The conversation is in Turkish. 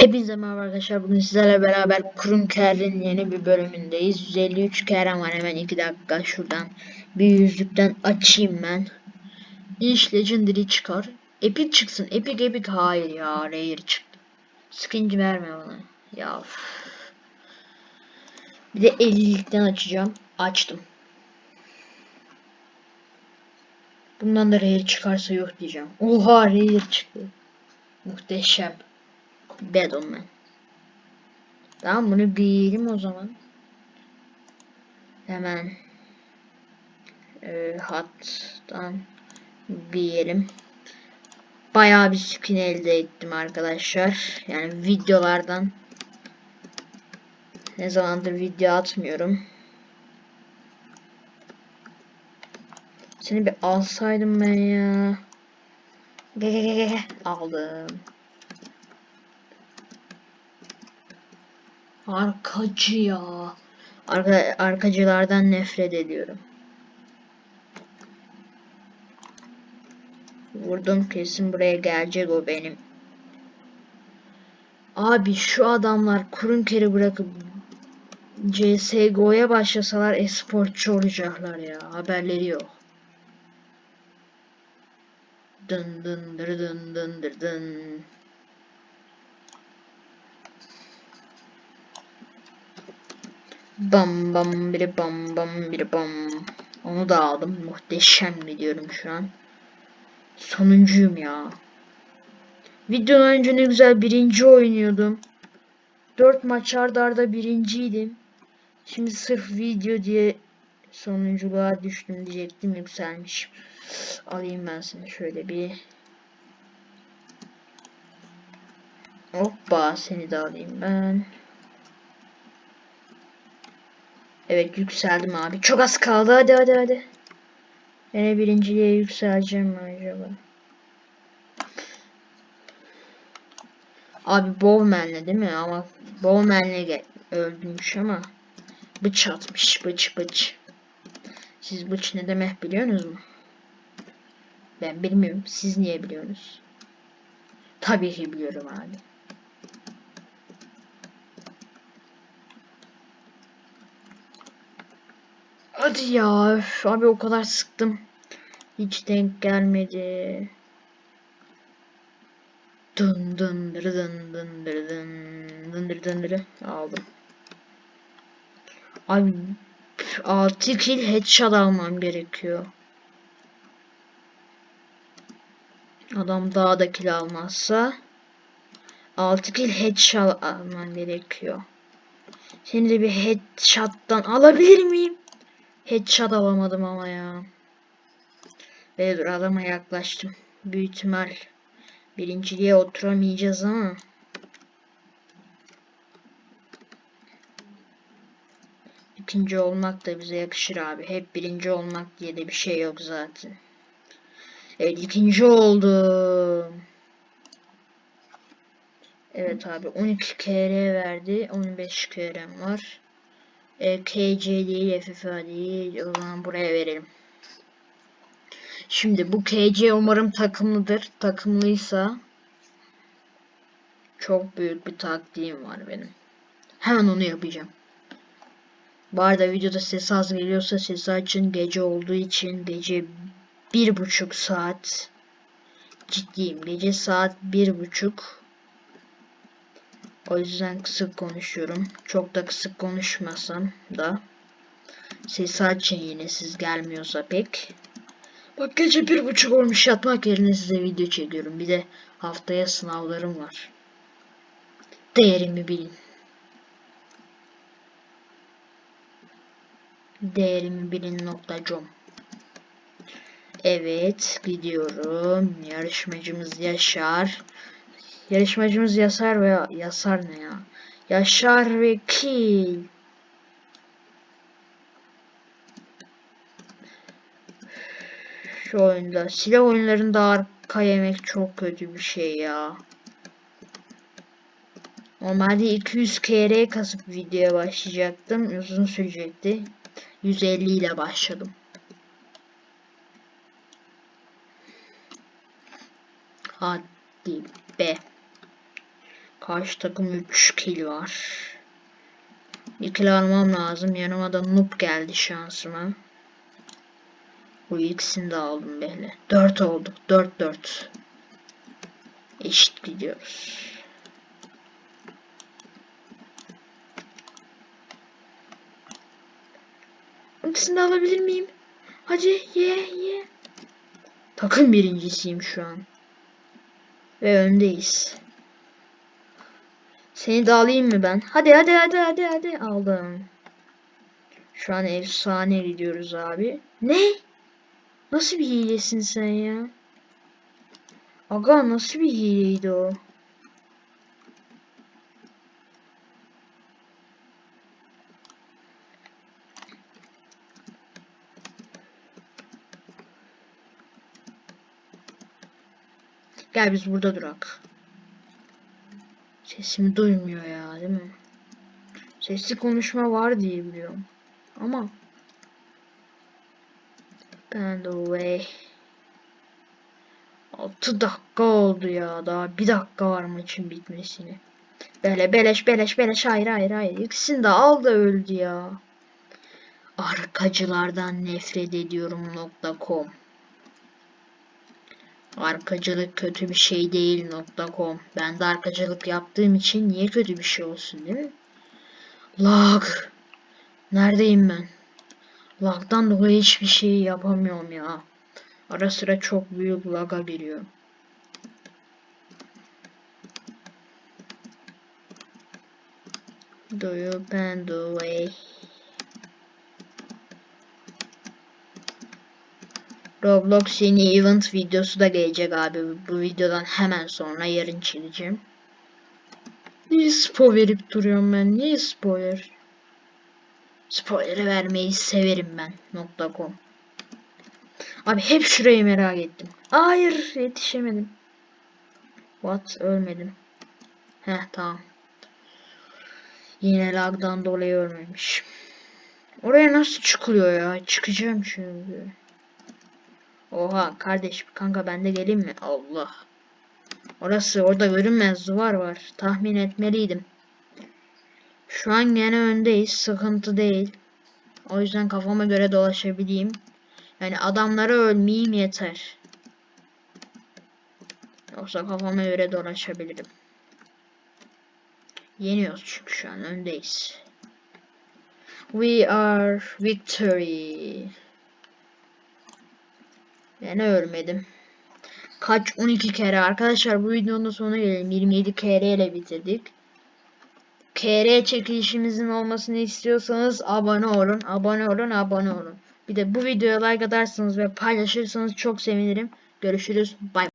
Hepinize merhaba arkadaşlar. Bugün sizlerle beraber Krunker'in yeni bir bölümündeyiz. 153 kere var hemen 2 dakika şuradan bir yüzlükten açayım ben. İş Legendary çıkar. Epic çıksın. Epic Epic hayır ya. Rare çıktı. Skinci verme bana. Ya. Bir de 50'likten açacağım. Açtım. Bundan da Rare çıkarsa yok diyeceğim. Oha Rare çıktı. Muhteşem. Bedon man. Tamam bunu giyelim o zaman. Hemen e, hattan giyelim. Bayağı bir skin elde ettim arkadaşlar. Yani videolardan ne zamandır video atmıyorum. Seni bir alsaydım ben ya. Aldım. Arkacı ya. Arka, arkacılardan nefret ediyorum. Vurdum kesin buraya gelecek o benim. Abi şu adamlar Krunker'i bırakıp CSGO'ya başlasalar esportçu olacaklar ya. Haberleri yok. Dın dın dır dın dın dır dın. Bam bam biri bam bam biri bam. Onu da aldım. Muhteşem gidiyorum şu an. Sonuncuyum ya. Videodan önce ne güzel birinci oynuyordum. Dört maç arda arda birinciydim. Şimdi sırf video diye sonunculuğa düştüm diyecektim yükselmişim. Alayım ben seni şöyle bir. Hoppa seni de alayım ben. Evet yükseldim abi. Çok az kaldı. Hadi hadi hadi. Yine birinciliğe yükseleceğim mi acaba? Abi Bowman'le değil mi? Ama Bowman'le öldürmüş ama bıç atmış. Bıç bıç. Siz bıç ne demek biliyorsunuz mu? Ben bilmiyorum. Siz niye biliyorsunuz? Tabii ki biliyorum abi. Hadi ya üf, abi o kadar sıktım. Hiç denk gelmedi. Dın dın dırı dın dın dırı dın dın dırı dın dırı aldım. Abi 6 kill headshot almam gerekiyor. Adam daha da kill almazsa 6 kill headshot almam gerekiyor. Şimdi bir headshot'tan alabilir miyim? Headshot alamadım ama ya. Ve dur adama yaklaştım. Büyük ihtimal birinciliğe oturamayacağız ama. İkinci olmak da bize yakışır abi. Hep birinci olmak diye de bir şey yok zaten. Evet ikinci oldum. Evet abi 12 kere verdi. 15 kerem var. E, KC değil, FFA değil. O zaman buraya verelim. Şimdi bu KC umarım takımlıdır. Takımlıysa çok büyük bir taktiğim var benim. Hemen onu yapacağım. Bu arada videoda ses az geliyorsa ses açın. Gece olduğu için gece bir buçuk saat ciddiyim. Gece saat bir buçuk. O yüzden kısık konuşuyorum. Çok da kısık konuşmasam da ses açın yine siz gelmiyorsa pek. Bak gece bir buçuk olmuş yatmak yerine size video çekiyorum. Bir de haftaya sınavlarım var. Değerimi bilin. Değerimi bilin nokta com. Evet gidiyorum. Yarışmacımız Yaşar. Yarışmacımız Yasar ve Yasar ne ya? Yaşar ve Kil. Şu oyunda silah oyunlarında arka yemek çok kötü bir şey ya. Normalde 200 kere kasıp videoya başlayacaktım. Uzun sürecekti. 150 ile başladım. Hadi be. Karşı takım 3 kill var. Kill almam lazım. Yanıma da noob geldi şansıma. Bu ikisini de aldım böyle. 4 olduk. 4 4. Eşit gidiyoruz. İkisini de alabilir miyim? Hadi ye ye. Takım birincisiyim şu an. Ve öndeyiz. Seni de alayım mı ben? Hadi hadi hadi hadi hadi aldım. Şu an efsane gidiyoruz abi. Ne? Nasıl bir hilesin sen ya? Aga nasıl bir hileydi o? Gel biz burada durak. Sesimi duymuyor ya değil mi? Sesli konuşma var diye biliyorum. Ama ben the way 6 dakika oldu ya daha bir dakika var maçın bitmesine. Böyle beleş beleş beleş hayır hayır hayır. İkisini de aldı öldü ya. Arkacılardan nefret ediyorum .com Arkacılık kötü bir şey değil .com Ben de arkacılık yaptığım için niye kötü bir şey olsun değil mi? Lag. Neredeyim ben? Lag'dan dolayı hiçbir şey yapamıyorum ya. Ara sıra çok büyük lag'a giriyor. Do you bend the Roblox yeni event videosu da gelecek abi. Bu videodan hemen sonra yarın çekeceğim. Niye spoiler verip duruyorum ben? Niye spoiler? Spoiler vermeyi severim ben. .com Abi hep şurayı merak ettim. Hayır yetişemedim. What? Ölmedim. Heh tamam. Yine lagdan dolayı ölmemiş. Oraya nasıl çıkılıyor ya? Çıkacağım şimdi. Oha kardeş kanka ben de geleyim mi? Allah. Orası orada görünmez duvar var. Tahmin etmeliydim. Şu an gene öndeyiz. Sıkıntı değil. O yüzden kafama göre dolaşabileyim. Yani adamlara ölmeyeyim yeter. Yoksa kafama göre dolaşabilirim. Yeniyoruz çünkü şu an öndeyiz. We are victory. Ben ölmedim. Kaç 12 kere arkadaşlar bu videonun sonuna gelelim. 27 kere ile bitirdik. KR çekilişimizin olmasını istiyorsanız abone olun, abone olun, abone olun. Bir de bu videoya like atarsanız ve paylaşırsanız çok sevinirim. Görüşürüz. Bay